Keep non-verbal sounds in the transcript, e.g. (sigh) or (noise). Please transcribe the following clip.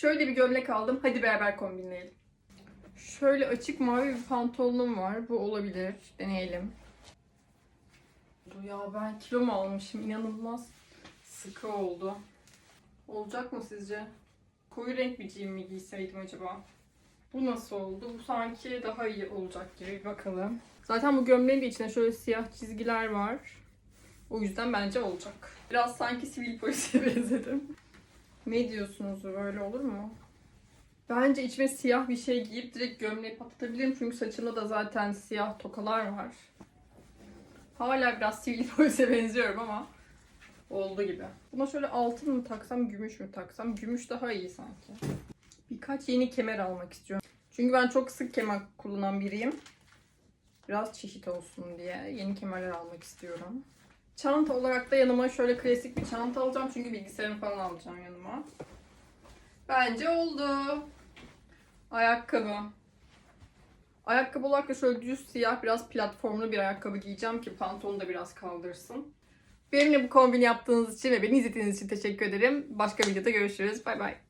Şöyle bir gömlek aldım. Hadi beraber kombinleyelim. Şöyle açık mavi bir pantolonum var. Bu olabilir. Deneyelim. Ya ben kilo mu almışım? İnanılmaz sıkı oldu. Olacak mı sizce? Koyu renk bir jean mi giyseydim acaba? Bu nasıl oldu? Bu sanki daha iyi olacak gibi. Bakalım. Zaten bu gömleğin de içinde şöyle siyah çizgiler var. O yüzden bence olacak. Biraz sanki sivil polise (laughs) benzedim. Ne diyorsunuz? Böyle olur mu? Bence içime siyah bir şey giyip direkt gömleği patlatabilirim. Çünkü saçımda da zaten siyah tokalar var. Hala biraz sivil (laughs) polise benziyorum ama oldu gibi. Buna şöyle altın mı taksam, gümüş mü taksam? Gümüş daha iyi sanki. Birkaç yeni kemer almak istiyorum. Çünkü ben çok sık kemer kullanan biriyim. Biraz çeşit olsun diye yeni kemerler almak istiyorum. Çanta olarak da yanıma şöyle klasik bir çanta alacağım. Çünkü bilgisayarımı falan alacağım yanıma. Bence oldu. Ayakkabı. Ayakkabı olarak da şöyle düz siyah biraz platformlu bir ayakkabı giyeceğim ki pantolonu da biraz kaldırsın. Benimle bu kombini yaptığınız için ve beni izlediğiniz için teşekkür ederim. Başka videoda görüşürüz. Bay bay.